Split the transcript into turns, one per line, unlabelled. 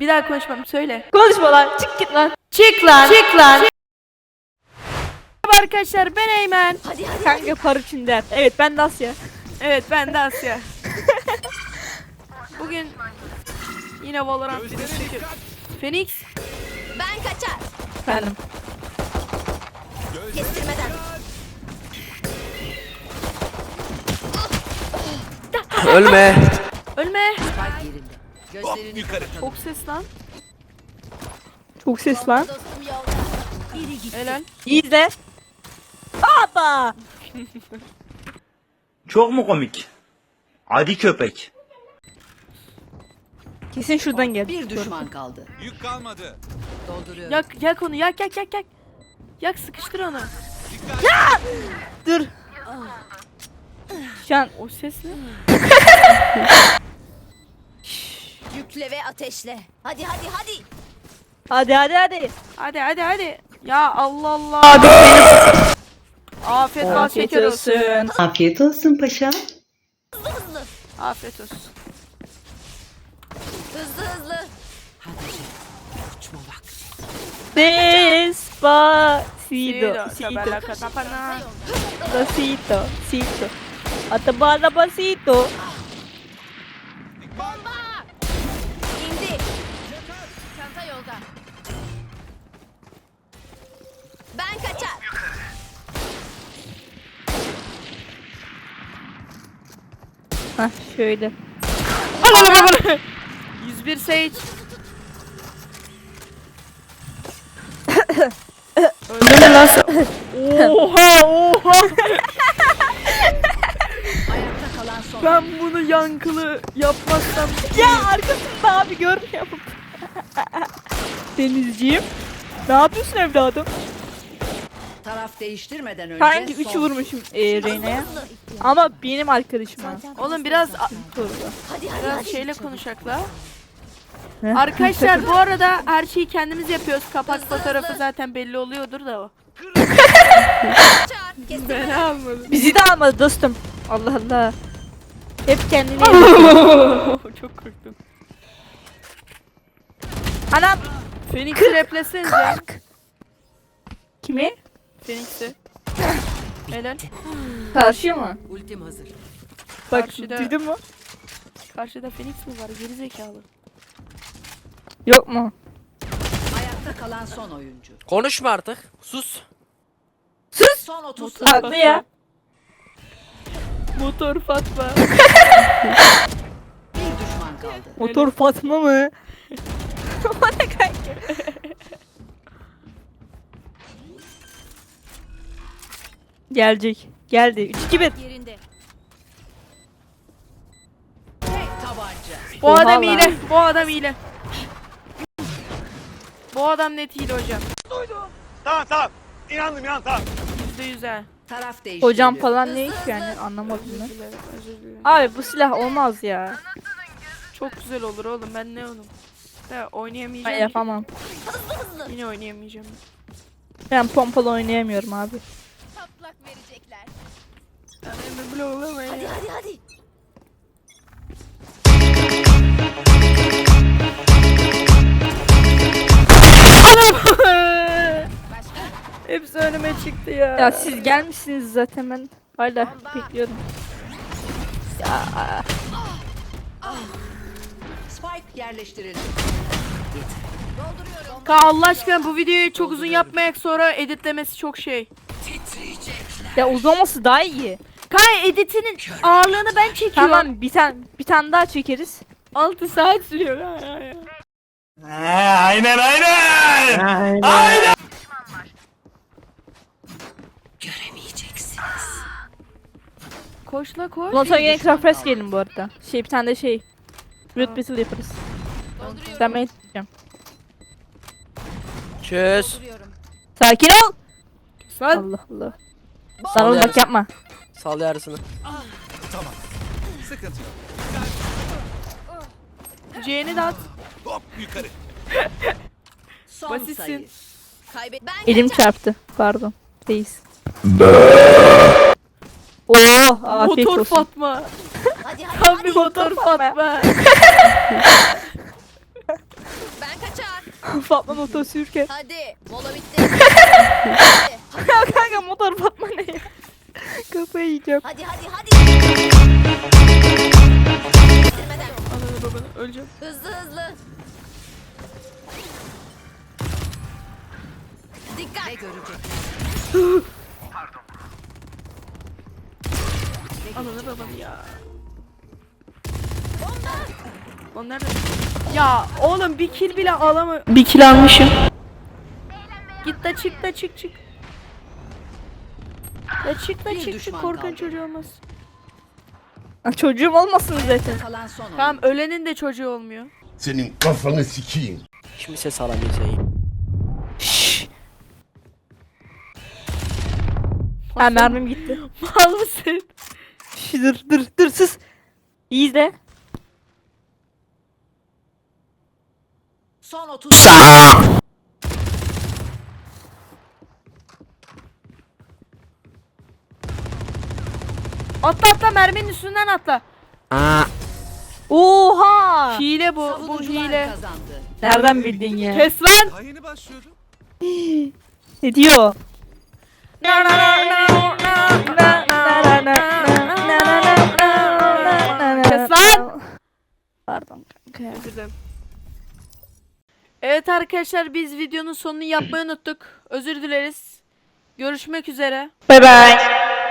Bir daha konuşmam söyle.
Konuşma lan. Çık git lan.
Çık lan. Çık lan. Merhaba arkadaşlar ben Eymen.
Kanka Paruçin der. Evet ben de Asya.
Evet ben de Asya. Bugün yine Valorant videosu çekiyoruz. Phoenix
Ben kaçar.
Efendim.
Kestirmeden.
Ölme.
ölme.
Hop yukarı.
Çok ses lan.
Çok ses lan.
Dostum yolda.
Helal.
İyi izle. Baba.
Çok mu komik? Adi köpek.
Kesin şuradan geldi.
Bir düşman kaldı.
Yük kalmadı.
Dolduruyorum.
Yak yak onu yak yak yak yak. Yak sıkıştır onu.
Dur. Şu an
O ses ne?
Yükle ve ateşle. Hadi hadi hadi.
hadi hadi hadi.
Hadi hadi hadi. Ya Allah Allah. Hadi benim. Afiyet
Afiyet
olsun.
olsun.
Afiyet olsun paşam.
Hızlı hızlı.
Afiyet olsun.
Hızlı hızlı.
Uçma vakti.
Despacito. Sito. Despacito. Sito. Atabala pasito.
İndi. Çanta yolda. Ben kaçar.
Hah şöyle.
101 Sage. Öldü mü lan sen? Oha oha.
Ayakta kalan son.
Ben bunu yankılı yapmazsam.
Ya arkasında abi görmüyor musun? Denizciğim. Ne yapıyorsun evladım?
Taraf değiştirmeden önce
Sanki
son
3 vurmuşum e, Reyna'ya. Ama benim arkadaşım ha.
Oğlum biraz
Doğru.
Hadi hadi
biraz
hadi.
şeyle konuşakla.
Heh.
Arkadaşlar bu arada her şeyi kendimiz yapıyoruz. Kapak fotoğrafı zaten belli oluyordur da o. Ben almadım.
Bizi de almadı dostum. Allah Allah. Hep kendini.
Çok korktum.
Anam.
Phoenix'i replesenize.
Kimi?
Phoenix'i. Helal.
Karşıya mı?
ultim hazır.
Bak
Karşıda.
duydun mu?
Karşıda Phoenix mi var? Geri zekalı.
Yok mu?
Ayakta kalan son oyuncu.
Konuşma artık. Sus.
Son 30
Motor
saniye.
Haklı ya.
Motor Fatma.
Bir düşman kaldı.
Motor Fatma mı? Kanka? Gelecek. Geldi. 3 2 1.
Yerinde.
Tek tabanca.
Bu
Oha
adam
lan.
hile. Bu adam hile. Bu adam net hile hocam.
Tamam tamam. İnandım inandım tamam.
Yüzde yüz ha.
Taraf değiştiriliyor.
Hocam falan ne iş yani anlamadım ben.
Özür dilerim.
Abi bu silah olmaz ya.
Çok güzel olur oğlum ben ne oğlum. Ya
Ben
oynayamayacağım. ki.
yapamam.
Yine oynayamayacağım.
Ben pompalı oynayamıyorum abi.
Patlak verecekler.
Yani bile olamayın
Hadi
ya.
hadi hadi.
Hepsi önüme çıktı ya.
Ya siz gelmişsiniz zaten ben hala bekliyorum.
Spike yerleştirildi.
Ka Allah aşkına bu videoyu çok uzun yapmayak sonra editlemesi çok şey.
Ya uzaması daha iyi.
Ka editinin ağırlığını ben çekiyorum.
Tamam bir tane bir tane daha çekeriz.
6 saat sürüyor. Ha, ha.
aynen aynen.
Koş la koş.
Bundan sonra yine Craft Press gelin bu arada. Şey bir tane de şey. Root Battle yaparız. Ben beni tutacağım.
Çöz.
Sakin ol.
Sen
Allah Allah. Sana bak yapma.
Sal yarısını.
Sıkıntı yok.
C'ni de at.
Hop yukarı.
Son
Basitsin.
sayı.
Kaybet. Ben
Elim
kaçar.
çarptı. Pardon. Reis. Oo, afiyet
Motor
olsun.
Fatma.
Hadi hadi
Tam
hadi.
bir motor Fatma.
Fatma motor sürürken.
Hadi. Mola bitti.
Ya kanka motor Fatma ne ya? Kafayı yiyeceğim.
hadi hadi hadi. Bitirmeden.
Ananı babanı öleceğim.
Hızlı hızlı. Dikkat.
Ne görecek?
Ananı babanı ya. Lan nerede? Ya oğlum bir kill bile alamı. Bir kill almışım. Git de çık da çık çık. Ya çık da çık çık korkan çocuğu olmaz.
Ha, çocuğum olmasın zaten.
Tamam ölenin de çocuğu olmuyor.
Senin kafanı sikeyim.
Şimdi ses alamıyor sayı.
Ha mermim gitti.
Mal mısın?
Şş, dur dur dur sus. İyi izle.
Son 30
Atla atla merminin üstünden atla.
Aa,
Oha!
Hile bu, bu hile.
kazandı.
Nereden bildin ya?
Kes lan.
Daha yeni başlıyorum.
Ne diyor?
Kes lan.
Pardon kanka.
Özür dilerim. Evet arkadaşlar biz videonun sonunu yapmayı unuttuk. Özür dileriz. Görüşmek üzere.
Bye bye.